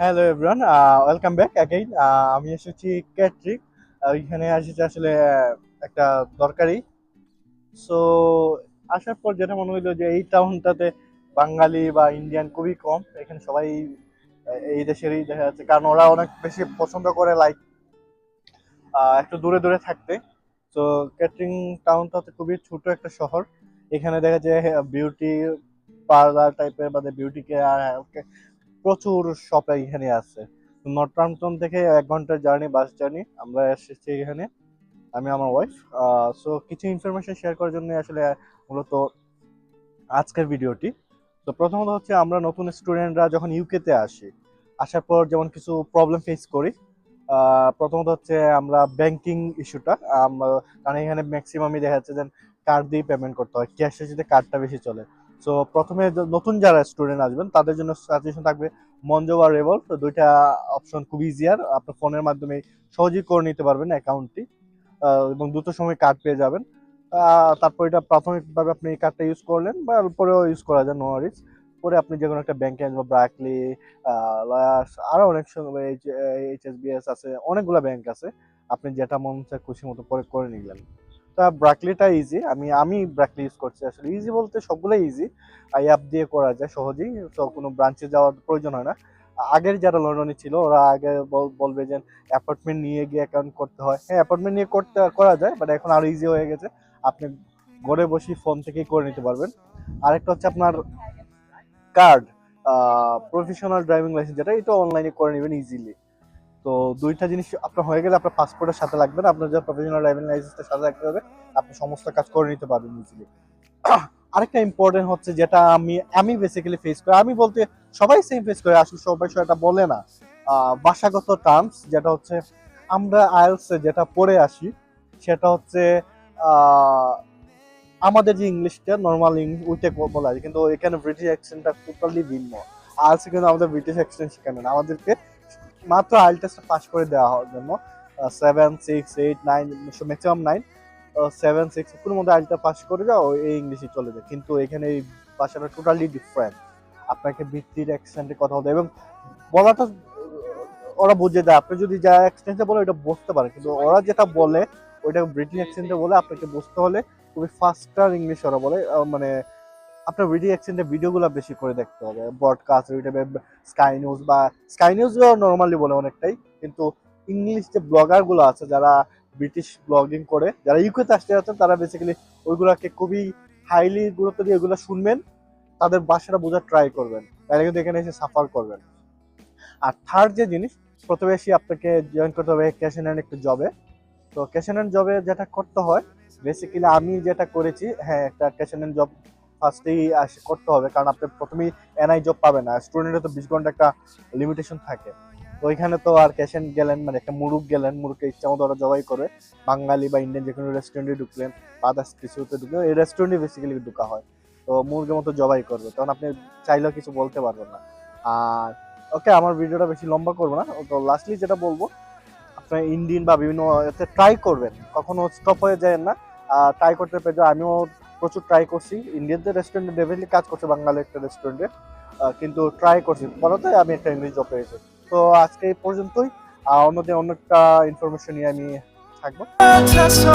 Hello everyone welcome back again আমি এসেছি ক্যাট্রিক এখানে এসেছি আসলে একটা দরকারি। সো আসার পর যেটা মনে হইল যে এই টাউনটাতে বাঙালি বা ইন্ডিয়ান খুবই কম। এখানে সবাই এই দেশেরই দেখা যাচ্ছে। কারণ ওরা অনেক বেশি পছন্দ করে লাইক একটু দূরে দূরে থাকতে। তো ক্যাটরিং টাউনটা হচ্ছে খুবই ছোট একটা শহর। এখানে দেখা যায় বিউটি পার্লার টাইপের বা বিউটি কেয়ার প্রচুর শপ এখানে আছে। নর্থাম্পটন থেকে এক ঘণ্টার জার্নি বাস জার্নি আমরা এসেছি এখানে, আমি, আমার ওয়াইফ সো কিছু ইনফরমেশন শেয়ার করার জন্য আসলে মূলত আজকের ভিডিওটি তো প্রথমত হচ্ছে আমরা নতুন স্টুডেন্টরা যখন ইউকেতে আসি, আসার পর যেমন কিছু প্রবলেম ফেস করি প্রথমত হচ্ছে আমরা ব্যাংকিং ইস্যুটা কারণ এখানে ম্যাক্সিমামই দেখা যাচ্ছে যে কার্ড দিয়ে পেমেন্ট করতে হয় ক্যাশের সাথে কার্ডটা বেশি চলে। সো প্রথমে নতুন যারা স্টুডেন্ট আসবেন, তাদের জন্য সাজেশন থাকবে মঞ্জো বা রেভল্ট দুইটা অপশন খুব ইজিয়ার আপনার ফোনের মাধ্যমে সহজেই করে নিতে পারবেন অ্যাকাউন্টটি এবং দ্রুত সময় কার্ড পেয়ে যাবেন। তারপর এটা প্রাথমিকভাবে আপনি এই কার্ডটা ইউজ করলেন বা পরেও ইউজ করা যায় নো পরে আপনি যে কোনো একটা ব্যাংকে বা ব্রাকলি লয়ার্স আরও অনেক এইচ এস বিএস আছে, অনেকগুলো ব্যাংক আছে। আপনি যেটা মন চায় খুশি মতো পরে করে নিলেন। তা ব্রাকলিটা ইজি আমি আমি ব্রাকলি ইউজ করছি আসলে। ইজি বলতে সবগুলোই ইজি এই অ্যাপ দিয়ে করা যায় সহজেই, তো কোনো ব্রাঞ্চে যাওয়ার প্রয়োজন হয় না। আগের যারা লন্ডনে ছিল, ওরা আগে বল- বলবে যে অ্যাপার্টমেন্ট নিয়ে গিয়ে অ্যাকাউন্ট করতে হয়। হ্যাঁ অ্যাপার্টমেন্ট নিয়ে করতে, করা যায় বাট এখন আরও ইজি হয়ে গেছে। আপনি ঘরে বসে ফোন থেকেই করে নিতে পারবেন। আরেকটা হচ্ছে আপনার কার্ড প্রফেশনাল ড্রাইভিং লাইসেন্স যেটা, এটা অনলাইনে করে নেবেন ইজিলি তো দুইটা জিনিস আপনার হয়ে গেলে আপনার পাসপোর্টের সাথে লাগবে না। আপনার যে প্রফেশনাল ড্রাইভিং লাইসেন্সের সাথে রাখতে হবে। আপনি সমস্ত কাজ করে নিতে পারবেন ইজিলি আরেকটা ইম্পর্টেন্ট হচ্ছে যেটা আমি আমি বেসিক্যালি ফেস করি। আমি বলতে সবাই সেম ফেস করে, আসলে সবাই সেটা বলে না। ভাষাগত টার্মস যেটা হচ্ছে, আমরা আইএলসে যেটা পড়ে আসি, সেটা হচ্ছে আমাদের যে ইংলিশটা নর্মাল ইংলিশ ওইটা বলা যায়। কিন্তু এখানে ব্রিটিশ অ্যাকসেন্টটা টোটালি ভিন্ন। আইএলসে কিন্তু আমাদের ব্রিটিশ অ্যাকসেন্ট শেখানো না। আমাদেরকে মাত্র আইএল টেস্টটা পাস করে দেওয়া হওয়ার জন্য। Seven six eight nine maximum nine seven six কোনো মধ্যে আইলটা পাস করে যাও এই ইংলিশে চলে যায়। কিন্তু এখানে এই ভাষাটা টোটালি ডিফারেন্ট আপনাকে ভিত্তির অ্যাকসেন্টে কথা বলতে এবং বলাটা, ওরা বুঝে দেয়। আপনি যদি যা অ্যাকসেন্টে বলে ওটা বুঝতে পারে। কিন্তু ওরা যেটা বলে, ওইটা ব্রিটিশ অ্যাকসেন্টে বলে, আপনাকে বুঝতে হলে খুবই ফাস্টার ইংলিশ ওরা বলে মানে আপনার ব্রিটিশ অ্যাকসেন্টে ভিডিওগুলো বেশি করে দেখতে হবে। ব্রডকাস্ট ইউটিউবে স্কাই নিউজ বা স্কাই নিউজও নর্মালি বলে অনেকটাই, কিন্তু ইংলিশ যে ব্লগারগুলো আছে, যারা ব্রিটিশ ব্লগিং করে, যারা ইউকেতে আসতে যাচ্ছেন, তারা বেসিক্যালি ওইগুলাকে খুবই হাইলি গুরুত্ব দিয়ে ওইগুলো শুনবেন, তাদের ভাষাটা বোঝার ট্রাই করবেন, তাহলে কিন্তু এখানে এসে সাফার করবেন। আর থার্ড যে জিনিস, প্রথমে এসে আপনাকে জয়েন করতে হবে ক্যাশ এন্ড একটা জবে তো ক্যাশ এন্ড জবে যেটা করতে হয় বেসিক্যালি আমি যেটা করেছি হ্যাঁ একটা ক্যাশ এন্ড জব ফার্স্টেই করতে হবে, কারণ আপনি প্রথমেই এনআই জব পাবেন না স্টুডেন্টের তো বিশ ঘণ্টা একটা লিমিটেশন থাকে। ওইখানে তো আর ক্যাশ এন্ড গেলেন মানে একটা মুরুগ গেলেন মুরুগকে ইচ্ছা মতো ওরা জবাই করে। বাঙালি বা ইন্ডিয়ান যে কোনো রেস্টুরেন্টে ঢুকলেন আদার্স কিছুতে ঢুকলেন, এই রেস্টুরেন্টে বেসিক্যালি ঢুকা হয়। তো মুরগের মতো জবাই করবে, তখন আপনি চাইলেও কিছু বলতে পারবেন না। আর ওকে আমার ভিডিওটা বেশি লম্বা করব না, তো লাস্টলি যেটা বলব আপনার ইন্ডিয়ান বা বিভিন্ন, এতে ট্রাই করবেন। কখনো স্টপ হয়ে যায় না ট্রাই করতে পেরে আমিও প্রচুর ট্রাই করছি। ইন্ডিয়ানদের রেস্টুরেন্টে ডেফিনেটলি কাজ করছে বাঙালি একটা রেস্টুরেন্টে কিন্তু ট্রাই করছি। ফলতে আমি একটা ইংলিশ জব পেয়েছি। তো আজকে এই পর্যন্তই। আর অন্যদিন অন্য একটা ইনফরমেশন নিয়ে আমি থাকব। Tasso